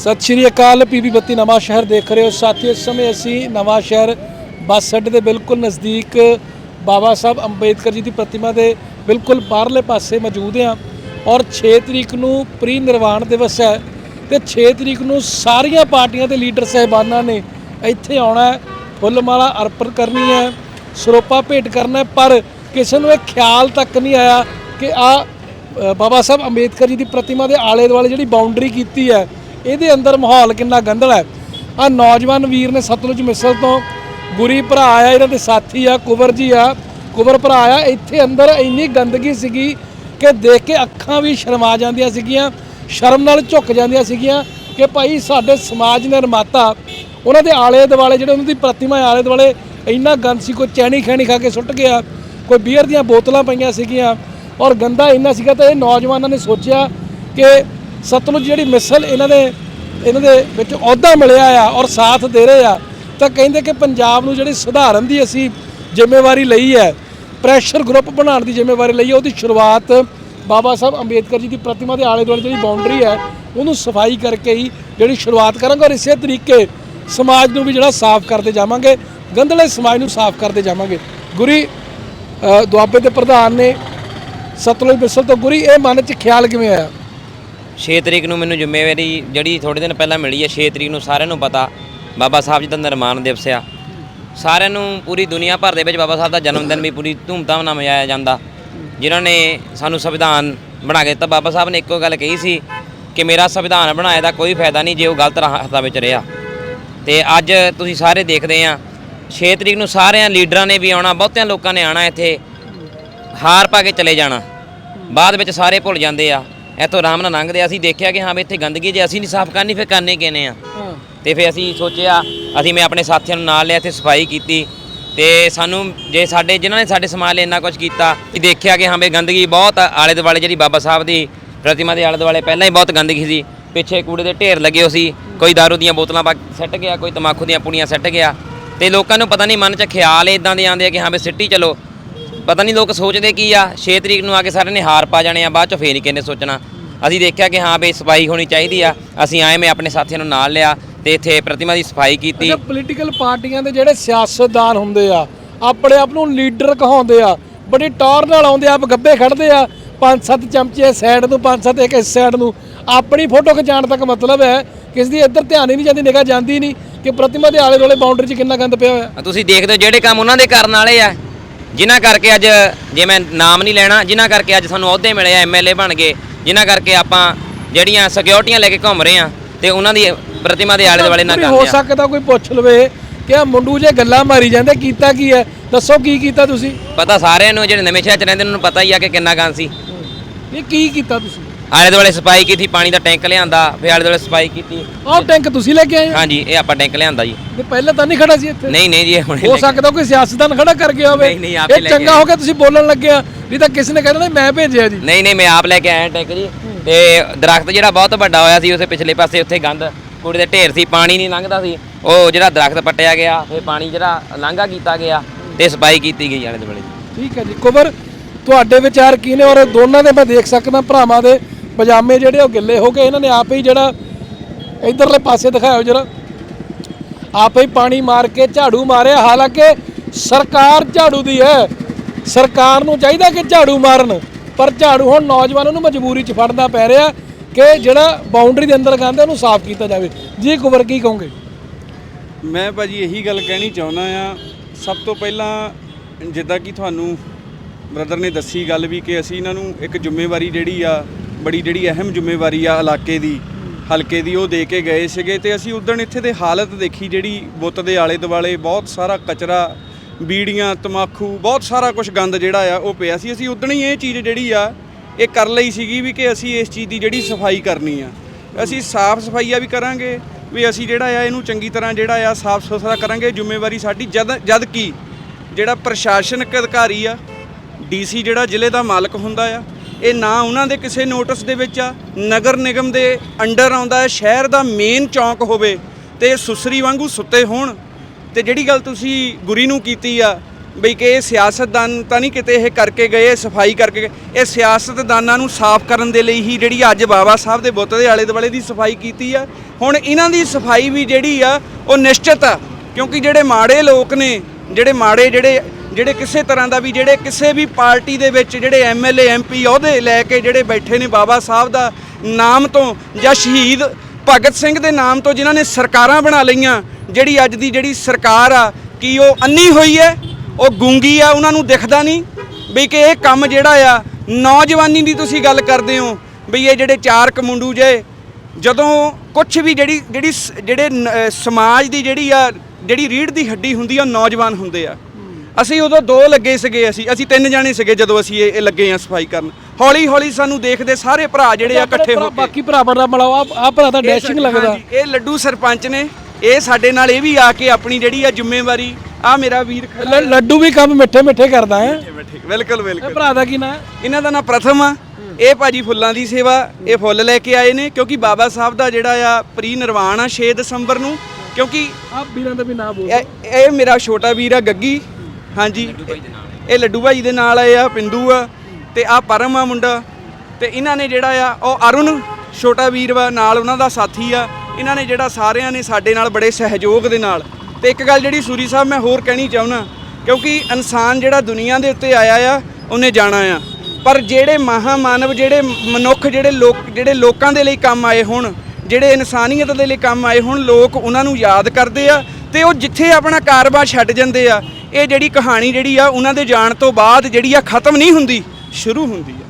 ਸਤਿ ਸ਼੍ਰੀ ਅਕਾਲ ਪੀਬੀ ਬੱਤੀ ਨਵਾਂ ਸ਼ਹਿਰ ਦੇਖ ਰਹੇ ਹੋ। ਸਾਥੀਓ, ਇਸ ਸਮੇਂ ਅਸੀਂ ਨਵਾਂ ਸ਼ਹਿਰ ਬੱਸ ਅੱਡੇ ਦੇ ਬਿਲਕੁਲ ਨਜ਼ਦੀਕ ਬਾਬਾ ਸਾਹਿਬ ਅੰਬੇਦਕਰ ਜੀ ਦੀ ਪ੍ਰਤਿਮਾ ਦੇ ਬਿਲਕੁਲ ਬਾਹਰਲੇ ਪਾਸੇ ਮੌਜੂਦ ਹਾਂ ਔਰ 6 ਤਰੀਕ ਨੂੰ ਪ੍ਰੀ ਨਿਰਵਾਣ ਦਿਵਸ ਹੈ ਤੇ 6 ਤਰੀਕ ਨੂੰ ਸਾਰੀਆਂ ਪਾਰਟੀਆਂ ਦੇ ਲੀਡਰ ਸਹਿਬਾਨਾਂ ਨੇ ਇੱਥੇ ਆਉਣਾ ਹੈ ਫੁੱਲ ਮਾਲਾ ਅਰਪਣ ਕਰਨੀ ਹੈ, ਸਰੋਪਾ ਭੇਟ ਕਰਨਾ ਪਰ ਕਿਸੇ ਨੂੰ ਇਹ ਖਿਆਲ ਤੱਕ ਨਹੀਂ ਆਇਆ ਕਿ ਆ ਬਾਬਾ ਸਾਹਿਬ ਅੰਬੇਦਕਰ ਜੀ ਦੀ ਪ੍ਰਤਿਮਾ ਦੇ ਆਲੇ ਦੁਆਲੇ ਜਿਹੜੀ ਬਾਉਂਡਰੀ ਕੀਤੀ ਹੈ ਇਹਦੇ ਅੰਦਰ ਮਾਹੌਲ ਕਿੰਨਾ ਗੰਦਲ ਹੈ। ਆ ਨੌਜਵਾਨ ਵੀਰ ਨੇ ਸਤਲੁਜ ਮਿਸਲ ਤੋਂ ਗੁਰੀ ਭਰਾ ਆ ਇਹਨਾਂ ਦੇ ਸਾਥੀ ਆ, ਕੁਵਰ ਜੀ ਆ, ਕੁਵਰ ਭਰਾ ਆ ਇੱਥੇ ਅੰਦਰ ਇੰਨੀ ਗੰਦਗੀ ਸੀਗੀ ਕਿ ਦੇਖ ਕੇ ਅੱਖਾਂ ਵੀ ਸ਼ਰਮਾ ਜਾਂਦੀਆਂ ਸੀਗੀਆਂ, ਸ਼ਰਮ ਨਾਲ ਝੁੱਕ ਜਾਂਦੀਆਂ ਸੀਗੀਆਂ ਕਿ ਭਾਈ ਸਾਡੇ ਸਮਾਜ ਨਿਰਮਾਤਾ ਉਹਨਾਂ ਦੇ ਆਲੇ ਦੁਆਲੇ ਜਿਹੜੇ ਉਹਨਾਂ ਦੀ ਪ੍ਰਤਿਮਾ ਆਲੇ ਦੁਆਲੇ ਇੰਨਾ ਗੰਦ ਸੀ, ਕੋਈ ਚੈਣੀ ਖੈਣੀ ਖਾ ਕੇ ਸੁੱਟ ਗਿਆ, ਕੋਈ ਬੀਅਰ ਦੀਆਂ ਬੋਤਲਾਂ ਪਈਆਂ ਸੀਗੀਆਂ ਔਰ ਗੰਦਾ ਇੰਨਾ ਸੀਗਾ ਤਾਂ ਇਹ ਨੌਜਵਾਨਾਂ ਨੇ ਸੋਚਿਆ ਕਿ ਸਤਲੁਜ ਜਿਹੜੀ ਮਿਸਲ ਇਹਨਾਂ ਦੇ ਇਹਨਾਂ ਦੇ ਵਿੱਚ ਅਹੁਦਾ ਮਿਲਿਆ ਆ ਔਰ ਸਾਥ ਦੇ ਰਹੇ ਆ, ਤਾਂ ਕਹਿੰਦੇ ਕਿ ਪੰਜਾਬ ਨੂੰ ਜਿਹੜੀ ਸੁਧਾਰਨ ਦੀ ਅਸੀਂ ਜ਼ਿੰਮੇਵਾਰੀ ਲਈ ਹੈ ਪ੍ਰੈਸ਼ਰ ਗਰੁੱਪ ਬਣਾਉਣ ਦੀ ਜ਼ਿੰਮੇਵਾਰੀ ਲਈ ਹੈ, ਉਹਦੀ ਸ਼ੁਰੂਆਤ ਬਾਬਾ ਸਾਹਿਬ ਅੰਬੇਦਕਰ ਜੀ ਦੀ ਪ੍ਰਤਿਮਾ ਦੇ ਆਲੇ ਦੁਆਲੇ ਜਿਹੜੀ ਬਾਉਂਡਰੀ ਹੈ, ਉਹਨੂੰ ਸਫ਼ਾਈ ਕਰਕੇ ਹੀ ਜਿਹੜੀ ਸ਼ੁਰੂਆਤ ਕਰਾਂਗੇ ਔਰ ਇਸੇ ਤਰੀਕੇ ਸਮਾਜ ਨੂੰ ਵੀ ਜਿਹੜਾ ਸਾਫ਼ ਕਰਦੇ ਜਾਵਾਂਗੇ ਗੰਦਲੇ ਸਮਾਜ ਨੂੰ ਸਾਫ਼ ਕਰਦੇ ਜਾਵਾਂਗੇ। ਗੁਰੀ ਦੁਆਬੇ ਦੇ ਪ੍ਰਧਾਨ ਨੇ ਸਤਲੁਜ ਮਿਸਲ ਤੋਂ ਗੁਰੀ, ਇਹ ਮਨ 'ਚ ਖਿਆਲ ਕਿਵੇਂ ਆਇਆ? 6 ਤਰੀਕ ਨੂੰ ਮੈਨੂੰ ਜ਼ਿੰਮੇਵਾਰੀ ਜਿਹੜੀ ਥੋੜੇ ਦਿਨ ਪਹਿਲਾਂ ਮਿਲੀ ਹੈ 6 ਤਰੀਕ ਨੂੰ ਸਾਰਿਆਂ ਨੂੰ ਪਤਾ, ਬਾਬਾ ਸਾਹਿਬ ਜੀ ਦਾ ਨਿਰਮਾਣ ਦਿਵਸ ਆ। ਸਾਰਿਆਂ ਨੂੰ ਪੂਰੀ ਦੁਨੀਆ ਭਰ ਦੇ ਵਿੱਚ ਬਾਬਾ ਸਾਹਿਬ ਦਾ ਜਨਮ ਦਿਨ ਵੀ ਪੂਰੀ ਧੂਮਧਾਮ ਨਾਲ ਮਨਾਇਆ ਜਾਂਦਾ। ਜਿਨ੍ਹਾਂ ਨੇ ਸਾਨੂੰ ਸੰਵਿਧਾਨ ਬਣਾ ਕੇ ਦਿੱਤਾ। ਬਾਬਾ ਸਾਹਿਬ ਨੇ ਇੱਕੋ ਗੱਲ ਕਹੀ ਸੀ ਕਿ ਮੇਰਾ ਸੰਵਿਧਾਨ ਬਣਾਏ ਦਾ ਕੋਈ ਫਾਇਦਾ ਨਹੀਂ ਜੇ ਉਹ ਗਲਤ ਹੱਥਾਂ ਵਿੱਚ ਰਿਹਾ। ਤੇ ਅੱਜ ਤੁਸੀਂ ਸਾਰੇ ਦੇਖਦੇ ਆ 6 ਤਰੀਕ ਨੂੰ ਸਾਰਿਆਂ ਲੀਡਰਾਂ ਨੇ ਵੀ ਆਉਣਾ, ਬਹੁਤਿਆਂ ਲੋਕਾਂ ਨੇ ਆਉਣਾ ਇੱਥੇ, ਹਾਰ ਪਾ ਕੇ ਚਲੇ ਜਾਣਾ। ਬਾਅਦ ਵਿੱਚ ਸਾਰੇ ਭੁੱਲ ਜਾਂਦੇ ਆ। ਇੱਥੋਂ ਆਰਾਮ ਨਾਲ ਲੰਘਦੇ ਆ। ਅਸੀਂ ਦੇਖਿਆ ਕਿ ਹਾਂ ਵੀ ਇੱਥੇ ਗੰਦਗੀ ਜੇ ਅਸੀਂ ਨਹੀਂ ਸਾਫ਼ ਕਰਨੀ ਫਿਰ ਕਰਨੇ ਕਿਨੇ ਆ? ਹਾਂ। ਤੇ ਫਿਰ ਅਸੀਂ ਸੋਚਿਆ ਅਸੀਂ ਮੈਂ ਆਪਣੇ ਸਾਥੀਆਂ ਨੂੰ ਨਾਲ ਲਿਆ ਇੱਥੇ ਸਫ਼ਾਈ ਕੀਤੀ। ਤੇ ਸਾਨੂੰ ਜੇ ਸਾਡੇ ਜਿਨ੍ਹਾਂ ਨੇ ਸਾਡੇ ਸਮਾਜ ਲਈ ਇੰਨਾ ਕੁਝ ਕੀਤਾ ਅਸੀਂ ਦੇਖਿਆ ਕਿ ਹਾਂ ਵੀ ਗੰਦਗੀ ਬਹੁਤ ਆ, ਆਲੇ ਦੁਆਲੇ ਜਿਹੜੀ ਬਾਬਾ ਸਾਹਿਬ ਦੀ ਪ੍ਰਤਿਮਾ ਦੇ ਆਲੇ ਦੁਆਲੇ ਪਹਿਲਾਂ ਹੀ ਬਹੁਤ ਗੰਦਗੀ ਸੀ। ਪਿੱਛੇ ਕੂੜੇ ਦੇ ਢੇਰ ਲੱਗੇ ਹੋ ਸੀ। ਕੋਈ ਦਾਰੂ ਦੀਆਂ ਬੋਤਲਾਂ ਪਾ ਸੱਟ ਗਿਆ ਕੋਈ ਤਮਾਕੂ ਦੀਆਂ ਪੁੜੀਆਂ ਸੱਟ ਗਿਆ। ਤੇ ਲੋਕਾਂ ਨੂੰ ਪਤਾ ਨਹੀਂ ਮਨ 'ਚ ਖਿਆਲ ਇਦਾਂ ਦੇ ਆਉਂਦੇ ਆ ਕਿ ਹਾਂ ਵੀ ਸਿੱਟੀ ਚਲੋ। ਪਤਾ ਨਹੀਂ ਲੋਕ ਸੋਚਦੇ ਕੀ ਆ 6 ਤਰੀਕ ਨੂੰ ਆ ਕੇ ਸਾਰਿਆਂ ਨੇ ਹਾਰ ਪਾ ਜਾਣੇ ਆ ਬਾਅਦ ਚ ਫੇਰ ਨਹੀਂ ਕਿੰਨੇ ਸੋਚਣਾ। ਅਸੀਂ ਦੇਖਿਆ ਕਿ ਹਾਂ ਬਈ ਸਫ਼ਾਈ ਹੋਣੀ ਚਾਹੀਦੀ ਆ। ਅਸੀਂ ਆਏ ਮੈਂ ਆਪਣੇ ਸਾਥੀਆਂ ਨੂੰ ਨਾਲ ਲਿਆ ਤੇ ਇੱਥੇ ਪ੍ਰਤਿਮਾ ਦੀ ਸਫ਼ਾਈ ਕੀਤੀ। ਪੋਲੀਟੀਕਲ ਪਾਰਟੀਆਂ ਦੇ ਜਿਹੜੇ ਸਿਆਸਤਦਾਨ ਹੁੰਦੇ ਆ ਆਪਣੇ ਆਪ ਨੂੰ ਲੀਡਰ ਕਹਾਉਂਦੇ ਆ ਬੜੀ ਟੌਰ ਨਾਲ ਆਉਂਦੇ ਆ ਆਪ ਗੱਬੇ ਖੜਦੇ ਆ। ਪੰਜ ਸੱਤ ਚਮਚੇ ਸਾਈਡ ਨੂੰ ਪੰਜ ਸੱਤ ਇੱਕ ਇਸ ਸਾਈਡ ਨੂੰ। ਆਪਣੀ ਫੋਟੋ ਖਿਚਾਉਣ ਤੱਕ ਮਤਲਬ ਹੈ ਕਿਸ ਦੀ ਇੱਧਰ ਧਿਆਨ ਹੀ ਨਹੀਂ ਜਾਂਦੀ ਨਿਗਾਹ ਜਾਂਦੀ ਨਹੀਂ ਕਿ ਪ੍ਰਤਿਮਾ ਦੇ ਆਲੇ ਦੁਆਲੇ ਬਾਉਂਡਰੀ 'ਚ ਕਿੰਨਾ ਗੰਦ ਪਿਆ ਹੋਇਆ। ਤੁਸੀਂ ਦੇਖਦੇ ਹੋ ਜਿਹੜੇ ਕੰਮ ਉਹਨਾਂ ਦੇ ਕਰਨ ਵਾਲੇ ਆ। ਜਿਨ੍ਹਾਂ ਕਰਕੇ ਅੱਜ ਜੇ ਮੈਂ ਨਾਮ ਨਹੀਂ ਲੈਣਾ ਜਿਨ੍ਹਾਂ ਕਰਕੇ ਅੱਜ ਸਾਨੂੰ ਅਹੁਦੇ ਮਿਲੇ ਆ ਐਮਐਲਏ ਬਣ ਗਏ ਜਿਨ੍ਹਾਂ ਕਰਕੇ ਆਪਾਂ ਜਿਹੜੀਆਂ ਸਿਕਿਉਰਟੀਆਂ ਲੈ ਕੇ ਘੁੰਮ ਰਹੇ ਆ ਤੇ ਉਹਨਾਂ ਦੀ ਪ੍ਰਤਿਮਾ ਦੇ ਆਲੇ ਦੁਆਲੇ ਨਾ ਹੋ ਕਰਦੇ ਆ ਸਕਦਾ ਕੋਈ ਪੁੱਛ ਲਵੇ ਕਿ ਆ ਮੁੰਡੂ ਜੇ ਗੱਲਾਂ ਮਾਰੀ ਜਾਂਦੇ ਕੀਤਾ ਕੀ ਹੈ? ਦੱਸੋ ਕੀ ਕੀਤਾ ਤੁਸੀਂ? ਪਤਾ ਸਾਰਿਆਂ ਨੂੰ ਜਿਹੜੇ ਨਵੇਂ ਸ਼ਹਿਰ ਚ ਰਹਿੰਦੇ ਉਹਨਾਂ ਨੂੰ ਪਤਾ ਹੀ ਆ ਕਿ ਕਿੰਨਾ ਗੰਦ ਸੀ। ਇਹ ਕੀ ਕੀਤਾ ਤੁਸੀਂ? ਆਲੇ ਦੁਆਲੇ ਸਫ਼ਾਈ ਕੀਤੀ ਪਾਣੀ ਦਾ ਟੈਂਕ ਲਿਆਂਦਾ ਫਿਰ ਆਲੇ ਦੁਆਲੇ ਸਫ਼ਾਈ ਕੀਤੀ। ਆਹ ਟੈਂਕ ਤੁਸੀਂ ਲੈ ਕੇ ਆਏ ਹੋ? ਹਾਂਜੀ ਇਹ ਆਪਾਂ ਟੈਂਕ ਲਿਆਂਦਾ ਜੀ। ਤੇ ਪਹਿਲਾਂ ਤਾਂ ਨਹੀਂ ਖੜਾ ਸੀ ਇੱਥੇ? ਨਹੀਂ ਨਹੀਂ ਜੀ ਇਹ ਹੁਣੇ ਹੋ ਲੈ ਕੇ- ਸਕਦਾ ਕੋਈ ਸਿਆਸਤਦਾਨ ਖੜਾ ਕਰ ਗਿਆ ਹੋਵੇ। ਨਹੀਂ, ਨਹੀਂ, ਆਪੇ ਇਹ ਲੈ ਕੇ ਚੰਗਾ ਹੋ ਗਿਆ ਤੁਸੀਂ ਬੋਲਣ ਲੱਗਿਆ। ਨਹੀਂ ਤਾਂ ਕਿਸੇ ਨੇ ਕਹਿਣਾ ਮੈਂ ਭੇਜਿਆ ਜੀ। ਨਹੀਂ ਨਹੀਂ ਮੈਂ ਆਪ ਲੈ ਕੇ ਆਇਆ ਟੈਂਕ ਜੀ। ਤੇ ਦਰਖਤ ਜਿਹੜਾ ਬਹੁਤ ਵੱਡਾ ਹੋਇਆ ਸੀ ਉਸੇ ਪਿਛਲੇ ਪਾਸੇ ਉੱਥੇ ਗੰਦ ਕੂੜੇ ਦੇ ਢੇਰ ਸੀ ਪਾਣੀ ਨਹੀਂ ਲੰਘਦਾ ਸੀ। ਉਹ ਜਿਹੜਾ ਦਰਖਤ ਪੱਟਿਆ ਗਿਆ ਫਿਰ ਪਾਣੀ ਜਿਹੜਾ ਲਾਂਘਾ ਕੀਤਾ ਗਿਆ ਤੇ ਸਫ਼ਾਈ ਕੀਤੀ ਗਈ ਆਲੇ ਦੁਆਲੇ। ਠੀਕ ਹੈ ਜੀ ਕੁਬਰ ਤੁਹਾਡੇ ਵਿਚਾਰ ਕੀ ਨੇ? ਔਰ ਦੋਨਾਂ ਦੇ ਮੈਂ ਦੇਖ ਸਕਦਾ ਭਰਾਵਾਂ ਦੇ ਪਜਾਮੇ ਜਿਹੜੇ ਉਹ ਗਿੱਲੇ ਹੋ ਗਏ, ਇਹਨਾਂ ਨੇ ਆਪੇ ਹੀ ਜਿਹੜਾ ਇਧਰਲੇ ਪਾਸੇ ਦਿਖਾਇਓ ਜਰਾ। ਆਪੇ ਹੀ ਪਾਣੀ ਮਾਰ ਕੇ ਝਾੜੂ ਮਾਰਿਆ, ਹਾਲਾਂਕਿ ਸਰਕਾਰ ਝਾੜੂ ਦੀ ਹੈ। ਸਰਕਾਰ ਨੂੰ ਚਾਹੀਦਾ ਕਿ ਝਾੜੂ ਮਾਰਨ, ਪਰ ਝਾੜੂ ਹੁਣ ਨੌਜਵਾਨਾਂ ਨੂੰ ਮਜਬੂਰੀ 'ਚ ਫੜਨਾ ਪੈ ਰਿਹਾ ਕਿ ਜਿਹੜਾ ਬਾਉਂਡਰੀ ਦੇ ਅੰਦਰ ਗੰਦ ਹੈ, ਉਹਨੂੰ ਸਾਫ਼ ਕੀਤਾ ਜਾਵੇ। ਜੀ ਕੁਬਰ ਕੀ ਕਹੋਗੇ? ਮੈਂ ਭਾਜੀ ਇਹੀ ਗੱਲ ਕਹਿਣੀ ਚਾਹੁੰਦਾ ਆ ਸਭ ਤੋਂ ਪਹਿਲਾਂ ਜਿੱਦਾਂ ਕਿ ਤੁਹਾਨੂੰ ਬ੍ਰਦਰ ਨੇ ਦੱਸੀ ਗੱਲ ਵੀ ਕਿ ਅਸੀਂ ਇਹਨਾਂ ਨੂੰ ਇੱਕ ਜ਼ਿੰਮੇਵਾਰੀ ਜਿਹੜੀ ਆ ਬੜੀ ਜਿਹੜੀ ਅਹਿਮ ਜ਼ਿੰਮੇਵਾਰੀ ਆ ਇਲਾਕੇ ਦੀ, ਹਲਕੇ ਦੀ, ਉਹ ਦੇ ਕੇ ਗਏ ਸੀਗੇ ਤੇ ਅਸੀਂ ਉਦਣ ਇੱਥੇ ਦੇ ਹਾਲਤ ਦੇਖੀ ਜਿਹੜੀ ਬੁੱਤ ਦੇ ਆਲੇ ਦੁਆਲੇ ਬਹੁਤ ਸਾਰਾ ਕਚਰਾ, ਬੀੜੀਆਂ ਤਮਾਕੂ ਬਹੁਤ ਸਾਰਾ ਕੁਝ ਗੰਦ ਜਿਹੜਾ ਆ ਉਹ ਪਿਆ ਸੀ। ਅਸੀਂ ਉਦਣ ਹੀ ਇਹ ਚੀਜ਼ ਜਿਹੜੀ ਆ, ਇਹ ਕਰ ਲਈ ਸੀਗੀ ਵੀ ਕਿ ਅਸੀਂ ਇਸ ਚੀਜ਼ ਦੀ ਜਿਹੜੀ ਸਫ਼ਾਈ ਕਰਨੀ ਆ। ਅਸੀਂ ਸਾਫ਼ ਸਫਾਈਆ ਵੀ ਕਰਾਂਗੇ, ਵੀ ਅਸੀਂ ਜਿਹੜਾ ਆ ਇਹਨੂੰ ਚੰਗੀ ਤਰ੍ਹਾਂ ਜਿਹੜਾ ਆ ਸਾਫ਼ ਸੁਥਰਾ ਕਰਾਂਗੇ। ਜ਼ਿੰਮੇਵਾਰੀ ਸਾਡੀ ਜਦ ਜਦ ਕੀ ਜਿਹੜਾ ਪ੍ਰਸ਼ਾਸਨਿਕ ਅਧਿਕਾਰੀ ਆ, ਡੀਸੀ ਜਿਹੜਾ ਜ਼ਿਲ੍ਹੇ ਦਾ ਮਾਲਕ ਹੁੰਦਾ ਆ ਇਹ ਨਾ ਉਹਨਾਂ ਦੇ ਕਿਸੇ ਨੋਟਿਸ ਦੇ ਵਿੱਚ ਆ। ਨਗਰ ਨਿਗਮ ਦੇ ਅੰਡਰ ਆਉਂਦਾ ਹੈ, ਸ਼ਹਿਰ ਦਾ ਮੇਨ ਚੌਂਕ ਹੋਵੇ ਤੇ ਇਹ ਸੁਸਰੀ ਵਾਂਗੂ ਸੁੱਤੇ ਹੋਣ। ਤੇ ਜਿਹੜੀ ਗੱਲ ਤੁਸੀਂ ਗੁਰੀ ਨੂੰ ਕੀਤੀ ਆ, ਬਈ ਕਿ ਇਹ ਸਿਆਸਤਦਾਨ ਤਾਂ ਨਹੀਂ ਕਿਤੇ ਇਹ ਕਰਕੇ ਗਏ ਸਫ਼ਾਈ ਕਰਕੇ ਗਏ। ਇਹ ਸਿਆਸਤਦਾਨਾਂ ਨੂੰ ਸਾਫ਼ ਕਰਨ ਦੇ ਲਈ ਹੀ ਜਿਹੜੀ ਅੱਜ ਬਾਬਾ ਸਾਹਿਬ ਦੇ ਬੁੱਤ ਦੇ ਆਲੇ ਦੁਆਲੇ ਦੀ ਸਫ਼ਾਈ ਕੀਤੀ ਆ। ਹੁਣ ਇਹਨਾਂ ਦੀ ਸਫ਼ਾਈ ਵੀ ਜਿਹੜੀ ਆ, ਉਹ ਨਿਸ਼ਚਿਤ ਆ। ਕਿਉਂਕਿ ਜਿਹੜੇ ਮਾੜੇ ਲੋਕ ਨੇ, ਜਿਹੜੇ ਮਾੜੇ ਜਿਹੜੇ ਜਿਹੜੇ ਕਿਸੇ ਤਰ੍ਹਾਂ ਦਾ ਵੀ, ਜਿਹੜੇ ਕਿਸੇ ਵੀ ਪਾਰਟੀ ਦੇ ਵਿੱਚ ਜਿਹੜੇ ਐਮਐਲਏ ਐਮਪੀ ਅਹੁਦੇ ਲੈ ਕੇ ਜਿਹੜੇ ਬੈਠੇ ਨੇ ਬਾਬਾ ਸਾਹਿਬ ਦਾ ਨਾਮ ਤੋਂ ਜਾਂ ਸ਼ਹੀਦ ਭਗਤ ਸਿੰਘ ਦੇ ਨਾਮ ਤੋਂ ਜਿਨ੍ਹਾਂ ਨੇ ਸਰਕਾਰਾਂ ਬਣਾ ਲਈਆਂ, ਜਿਹੜੀ ਅੱਜ ਦੀ ਜਿਹੜੀ ਸਰਕਾਰ ਆ, ਕੀ ਉਹ ਅੰਨੀ ਹੋਈ ਹੈ? ਉਹ ਗੂੰਗੀ ਆ, ਉਹਨਾਂ ਨੂੰ ਦਿਖਦਾ ਨਹੀਂ। ਵੀ ਕਿ ਇਹ ਕੰਮ ਜਿਹੜਾ ਆ, ਨੌਜਵਾਨੀ ਦੀ ਤੁਸੀਂ ਗੱਲ ਕਰਦੇ ਹੋ ਵੀ ਇਹ ਜਿਹੜੇ ਚਾਰ ਕਮੁੰਡੂ ਜੇ, ਜਦੋਂ ਕੁਝ ਵੀ ਜਿਹੜੀ ਜਿਹੜੀ ਸ- ਜਿਹੜੇ ਨ- ਸਮਾਜ ਦੀ ਜਿਹੜੀ ਆ, ਜਿਹੜੀ ਰੀੜ ਦੀ ਹੱਡੀ ਹੁੰਦੀ ਆ, ਉਹ ਨੌਜਵਾਨ ਹੁੰਦੇ ਆ। ਅਸੀਂ ਉਦੋਂ ਦੋ ਲੱਗੇ ਸੀਗੇ ਅਸੀਂ ਅਸੀਂ ਤਿੰਨ ਜਾਣੇ ਸੀਗੇ ਜਦੋਂ ਅਸੀਂ ਇਹ ਇਹ ਲੱਗੇ ਆ ਸਫ਼ਾਈ ਕਰਨ। ਹੌਲੀ ਹੌਲੀ ਸਾਨੂੰ ਦੇਖਦੇ ਸਾਰੇ ਭਰਾ ਜਿਹੜੇ ਆ ਇਕੱਠੇ ਹੋ ਕੇ। ਬਾਕੀ ਭਰਾਵਾਂ ਦਾ ਮਿਲਾਓ ਆ ਆ ਭਰਾ ਤਾਂ ਡੈਸ਼ਿੰਗ ਲੱਗਦਾ। ਹਾਂਜੀ, ਇਹ ਲੱਡੂ ਸਰਪੰਚ ਨੇ ਇਹ ਸਾਡੇ ਨਾਲ ਇਹ ਵੀ ਆ ਕੇ ਆਪਣੀ ਜਿਹੜੀ ਆ ਜ਼ਿੰਮੇਵਾਰੀ ਆ ਮੇਰਾ ਵੀਰ ਖੜਾ ਲ- ਲੱਡੂ ਵੀ ਕੰਮ ਮਿੱਠੇ ਮਿੱਠੇ ਕਰਦਾ ਹੈ। ਬਿਲਕੁਲ ਇਹ ਬਿਲਕੁਲ। ਭਰਾ ਦਾ ਕੀ ਨਾਂ ਹੈ? ਇਹਨਾਂ ਦਾ ਨਾਂ ਪ੍ਰਥਮ ਆ। ਇਹ ਭਾਜੀ ਫੁੱਲਾਂ ਦੀ ਸੇਵਾ ਇਹ ਫੁੱਲ ਲੈ ਕੇ ਆਏ ਨੇ ਕਿਉਂਕਿ ਬਾਬਾ ਸਾਹਿਬ ਦਾ ਜਿਹੜਾ ਆ ਪ੍ਰੀ ਨਿਰਵਾਣ ਆ 6 ਦਸੰਬਰ ਨੂੰ ਕਿਉਂਕਿ ਆਪ ਵੀਰਾਂ ਦਾ ਵੀ ਨਾਮ ਬੋਲ ਇਹ ਇਹ ਮੇਰਾ ਛੋਟਾ ਵੀਰ ਆ ਗੱਗੀ ਹਾਂਜੀ। ਇਹ ਲੱਡੂ ਭਾਈ ਦੇ ਨਾਲ ਆਏ ਆ ਪਿੰਦੂ ਆ ਤੇ ਆ ਪਰਮ ਆ ਮੁੰਡਾ ਤੇ ਇਹਨਾਂ ਨੇ ਜਿਹੜਾ ਆ ਉਹ ਅਰੁਣ ਛੋਟਾ ਵੀਰ ਵਾ ਨਾਲ ਉਹਨਾਂ ਦਾ ਸਾਥੀ ਆ। ਇਹਨਾਂ ਨੇ ਜਿਹੜਾ ਸਾਰਿਆਂ ਨੇ ਸਾਡੇ ਨਾਲ ਬੜੇ ਸਹਿਯੋਗ ਦੇ ਨਾਲ। ਤੇ ਇੱਕ ਗੱਲ ਜਿਹੜੀ ਸੂਰੀ ਸਾਹਿਬ ਮੈਂ ਹੋਰ ਕਹਿਣੀ ਚਾਹੁੰਦਾ ਕਿਉਂਕਿ ਇਨਸਾਨ ਜਿਹੜਾ ਦੁਨੀਆ ਦੇ ਉੱਤੇ ਆਇਆ ਆ ਉਹਨੇ ਜਾਣਾ ਆ। ਪਰ ਜਿਹੜੇ ਮਹਾਮਾਨਵ ਜਿਹੜੇ ਮਨੁੱਖ ਜਿਹੜੇ ਲੋਕ ਜਿਹੜੇ ਲੋਕਾਂ ਦੇ ਲਈ ਕੰਮ ਆਏ ਹੁਣ ਜਿਹੜੇ ਇਨਸਾਨੀਅਤ ਦੇ ਲਈ ਕੰਮ ਆਏ ਹੁਣ ਲੋਕ ਉਹਨਾਂ ਨੂੰ ਯਾਦ ਕਰਦੇ ਆ ਤੇ ਉਹ ਜਿੱਥੇ ਆਪਣਾ ਕਾਰੋਬਾਰ ਛੱਡ ਜਾਂਦੇ ਆ, ਇਹ ਜਿਹੜੀ ਕਹਾਣੀ ਜਿਹੜੀ ਆ, ਉਹਨਾਂ ਦੇ ਜਾਣ ਤੋਂ ਬਾਅਦ ਜਿਹੜੀ ਆ ਖਤਮ ਨਹੀਂ ਹੁੰਦੀ, ਸ਼ੁਰੂ ਹੁੰਦੀ ਆ।